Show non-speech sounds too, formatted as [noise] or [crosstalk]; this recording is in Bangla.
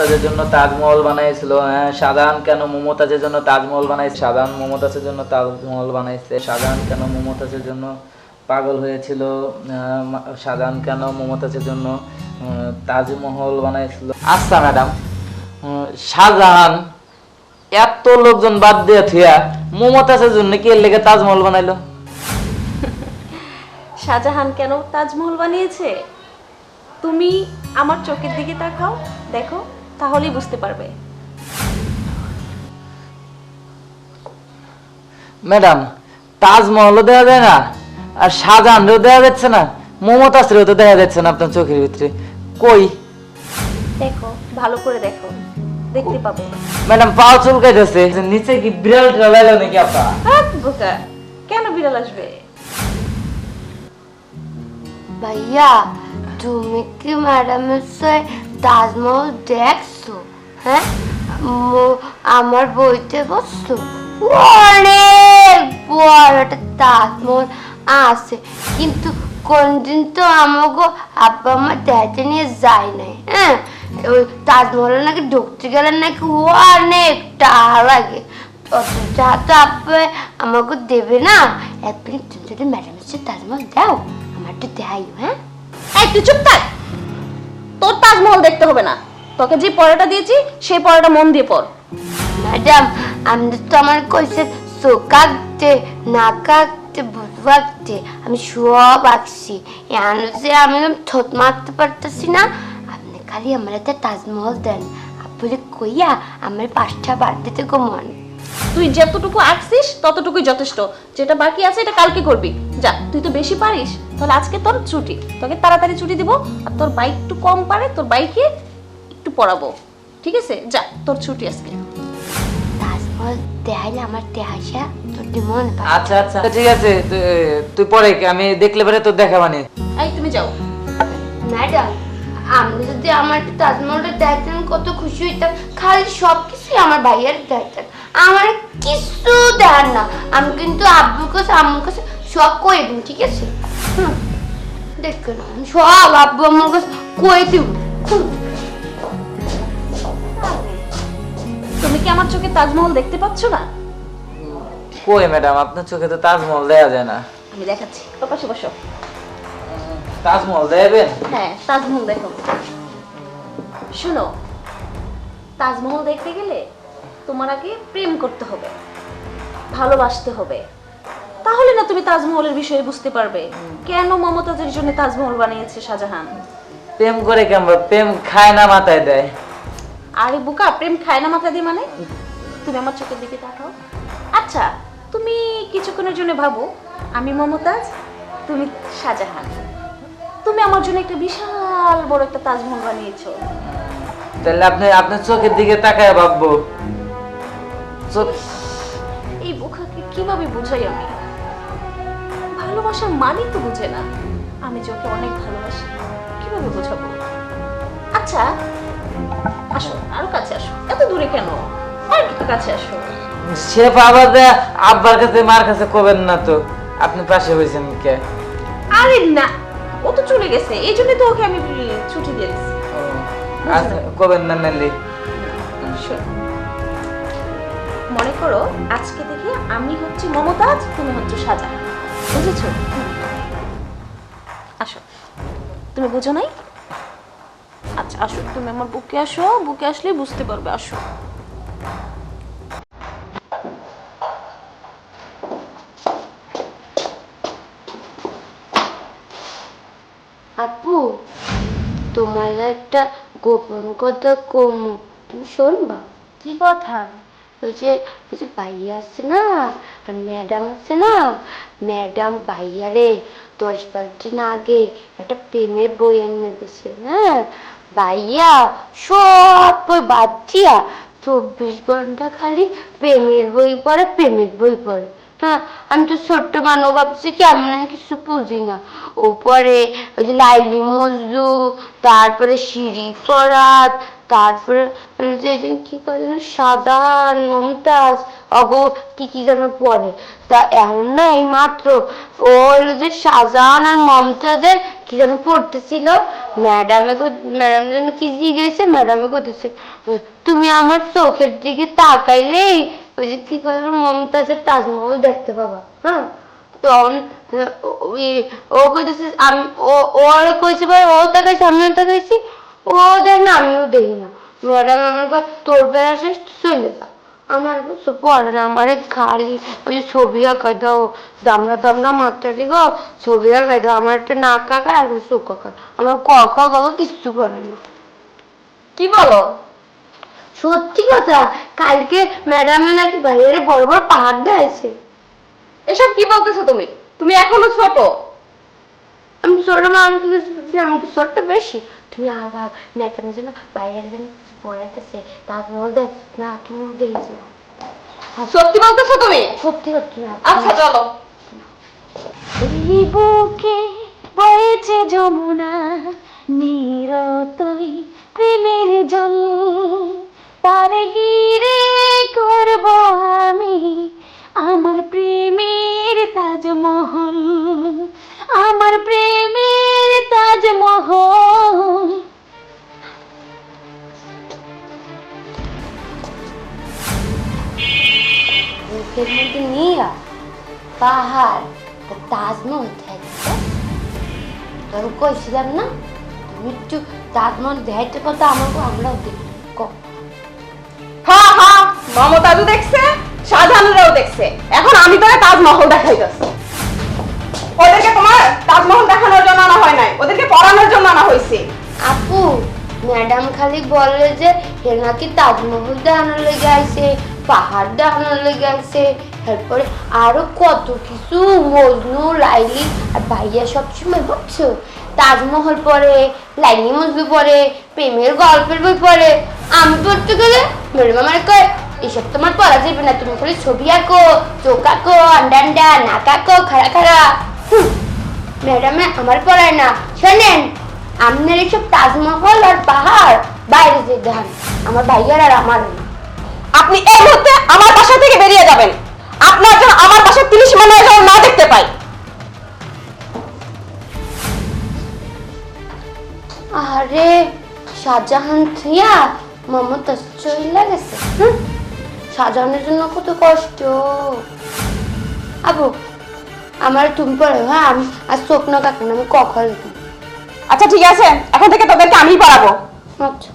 মমতাজের জন্য তাজমহল বানাইছিল হ্যাঁ? শাহজাহান কেন মমতাজের জন্য তাজমহল বানাইছে? শাহজাহান মমতাজের জন্য তাজমহল বানাইছে। শাহজাহান কেন মমতাজের জন্য পাগল হয়েছিল? শাহজাহান কেন মমতাজের জন্য তাজমহল বানাইছিল? আচ্ছা ম্যাডাম শাহজাহান এত লোকজন বাদ দিয়ে থিয়া মমতাজের জন্য কি লেগে তাজমহল বানাইলো? [laughs] শাহজাহান কেন তাজমহল বানিয়েছে? তুমি আমার চোখের দিকে তাকাও, দেখো। তাহলেই বুঝতে পারবে। ম্যাডাম তাজমহলও দেখা যায় না আর শাহজাহানরেও দেখা যাচ্ছে না মমতাজরেও তো দেখা যাচ্ছে না আপনার চোখের ভিতরে। কই? দেখো ভালো করে দেখো দেখতে পাবে। ম্যাডাম পাও চুলকাইতেছে নিচে কি বিড়াল টিড়াল এলো নাকি আপা? হাত বোকা কেন বিড়াল আসবে? ভাইয়া তুমি কি ম্যাডামের সাথে তাজমহল দেখছ হ্যাঁ? আমার বইতে বসছো? অনেক বড় একটা তাজমহল আছে। কিন্তু কোনদিন তো আমাকে আব্বা আমার দেখতে নিয়ে যায় নাই হ্যাঁ? ওই তাজমহলে নাকি ঢুকতে গেলে নাকি অনেক টাকা লাগে। টাকা তো আব্বা আমাকে দেবে না। একদিন তুমি যদি ম্যাডামের সাথে তাজমহল দাও আমার একটু দেখাই হ্যাঁ তুই চুপ থাক! তোর তাজমহল দেখতে হবে না। তোকে যে পড়াটা দিয়েছি সেই পড়াটা মন দিয়ে পড় ম্যাডাম আমি তো আমার কইছে চোখ আঁকতে নাক আঁকতে বুধ আমি সব আঁকছি। এখন যে আমি থত মারতে পারতেছি না আপনি খালি আমার একটা তাজমহল দেন। আপনি কইয়া আমার পাঁচটা বার দিতে গো মন। তুই যতটুকু আঁকছিস ততটুকুই যথেষ্ট। যেটা বাকি আছে এটা কালকে করবি। যা তুই তো বেশি পারিস তাহলে আজকে তোর ছুটি। তোকে তাড়াতাড়ি ছুটি দিব আর তোর বাইক একটু কম পারে তোর বাইকে একটু পড়াবো। ঠিক আছে? যা তোর ছুটি আজকে। তাজমহল দেখাইলে আমার তোর মন আচ্ছা আচ্ছা ঠিক আছে তুই- তুই পরে আমি দেখলে পরে তোর দেখা মানে এই তুমি যাও। ম্যাডাম আপনি যদি আমার একটু তাজমহলটা দেখতেন কত খুশি হইতাম খালি সব কিছুই আমার ভাইয়ার দেখতেন আমার কিছু দেন না। আমি কিন্তু আব্বুর কাছে আম্মুর কাছে সব কয়ে দিন ঠিক আছে? হুম আমি সব আব্বু আম্মুর কাছে কয়ে দিব তুমি কি আমার চোখে তাজমহল দেখতে পাচ্ছ না? কই ম্যাডাম আপনার চোখে তো তাজমহল দেখা যায় না। আমি দেখাচ্ছি পাশে বসো। তাজমহল দেখাবেন হ্যাঁ তাজমহল দেখো। শোনো তাজমহল দেখতে গেলে তোমার আগে প্রেম করতে হবে ভালোবাসতে হবে। তাহলে না তুমি তাজমহলের বিষয়ে বুঝতে পারবে। কেন মমতাজের জন্য তাজমহল বানিয়েছে শাহজাহান? প্রেম করে কেমন? প্রেম খায় না মাথায় দেয়। আরে বোকা প্রেম খায় না মাথা দিয়ে মানে? তুমি আমার চোখের দিকে তাকাও। আচ্ছা তুমি কিছুক্ষণের জন্য ভাবো আমি মমতাজ তুমি শাহজাহান। তুমি আমার জন্য একটা বিশাল বড় একটা তাজমহল বানিয়েছো। তাহলে আপনি আপনার চোখের দিকে তাকায় ভাববো। চোখ এই বোকাকে কীভাবে বুঝাই আমি? ভালোবাসার মানেই তো বুঝে না। আমি যে ওকে অনেক ভালোবাসি কীভাবে বোঝাবো? আচ্ছা আসো আরও কাছে আসো। এত দূরে কেন? আর একটু কাছে আসো। সে বাবা যে আব্বার কাছে মার কাছে কবেন না তো? আপনি পাশে হয়েছেন কে? আরে না ও তো চলে গেছে এই জন্য তো ওকে আমি ছুটি দিয়ে দিচ্ছি আচ্ছা কবেন না নালি? মনে করো আজকে থেকে আমি হচ্ছে মমতাজ তুমি হচ্ছে শাহজাহান বুঝেছ? আসো। তুমি বুঝো নাই? আচ্ছা আসো। তুমি আমার বুকে আসো বুকে আসলেই বুঝতে পারবে আসো। আপু তোমার একটা গোপন কথা কম। তুমি শুনবা? কি কথা? ওই যে ওই যে ভাইয়া আছে না ম্যাডাম আছে না ম্যাডাম ভাইয়ারে দশ বারো দিন আগে একটা প্রেমের বই এনে দিছে হ্যাঁ ভাইয়া সব বই বাদ দিয়া চব্বিশ ঘণ্টা খালি প্রেমের বই পড়ে প্রেমের বই পড়ে হ্যাঁ আমি তো ছোট্ট মানুষ ভাবছি কি আমি না কিছু বুঝি না উপরে ওই যে লাইলি মজু তারপরে সিঁড়ি ফরাত তারপরে যেদিন কি করে সাদা মমতাজ অগো কি কি যেন পরে। তা এমন না এই মাত্র ও যে শাহজাহান আর মমতাজের কি যেন পড়তেছিল। ম্যাডামে ম্যাডাম যেন কি জিজ্ঞেসে, ম্যাডামে করতেছে তুমি আমার চোখের দিকে তাকাইলেই ওই যে কি করে মমতাজের তাজমহল দেখতে পাবা হ্যাঁ? তখন, ও কইতেছে, আমি ও ও আরে কইছে ভাই, ও তাকাইছে, আমিও তাকাইছি। ও দেখ না আমিও দেখি না। ম্যাডাম আমার কয় তোর বেলা শেষ চলে যা। আমার কিছু পড়ে না আমার খালি ওই ছবি দাও দামড়া দামড়া ছবি দাও আমার একটা নাক আঁকা আর চোখ আঁকা আমার ক খ গ কিচ্ছু করে না। কি বলো? সত্যি কথা কালকে ম্যাডামে নাকি বাইরে বড় বড় পাহাড় দেয়ছে এসব কি বলতেছো তুমি? তুমি এখনও ছোট। আমি ছোট মানুষ আমি তো ছোট্ট বেশি। তুমি আবার ম্যাডামের জন্য বাইরে যেন পড়াইতেছে তারপর দেখ না তুমি দেখছ সত্যি বলতেছো তুমি সত্যি সত্যি না আচ্ছা চলো এই বুকে বয়েছে যমুনা নিরতই প্রেমের জল তার গিরে করব মুখের মধ্যে নিয়ে পাহাড় তাজমহল দেখতে তোর কইছিলাম না তাজমহল দেখাইতে কথা আমাকে আমরাও দেখি হ্যাঁ হ্যাঁ মমতাজও দেখছে? শাহজাহানরাও দেখছে। এখন আমি তোরে তাজমহল ওদেরকে তোমার তাজমহল দেখানোর জন্য আনা হয় নাই। ওদেরকে পড়ানোর জন্য আনা হয়েছে। আপু ম্যাডাম খালি বলে যে হে নাকি তাজমহল দেখানোর লেগে আইছে। পাহাড় দেখানোর লেগে আইছে তারপরে আরও কত কিছু, মজনু, লাইলি আর ভাইয়া সবসময় বুঝছ তাজমহল পড়ে লাইনি মজনু পড়ে, প্রেমের গল্পের বই পড়ে। আমি পড়তে গেলে ম্যাডাম আমার কয়, এসব তোমার পড়া যাবে না, তুমি খালি ছবি আঁকো, চোখ আঁকো, আন্ডা আন্ডা, নাক আঁকো, খাড়া খাড়া। ম্যাডামে আমার পড়ায় না। শোনেন, আপনার এইসব তাজমহল আর পাহাড়, বাইরে যে দেখান আমার ভাইয়ার আর আমার না। আপনি এই মুহূর্তে আমার বাসা থেকে বেরিয়ে যাবেন। আপনার জন্য আমার বাসার তিরিশ মানে যেন না দেখতে পাই। আরে শাহজাহান থিয়া মমতা চইলা গেছে। হুম? শাহজাহানের জন্য কত কষ্ট। আবু আমার তুমি পড়ো হ্যাঁ? আমি আর স্বপ্ন কাকুন আমি কখন আচ্ছা ঠিক আছে। এখন থেকে তোদেরকে আমিই পড়াবো। আচ্ছা।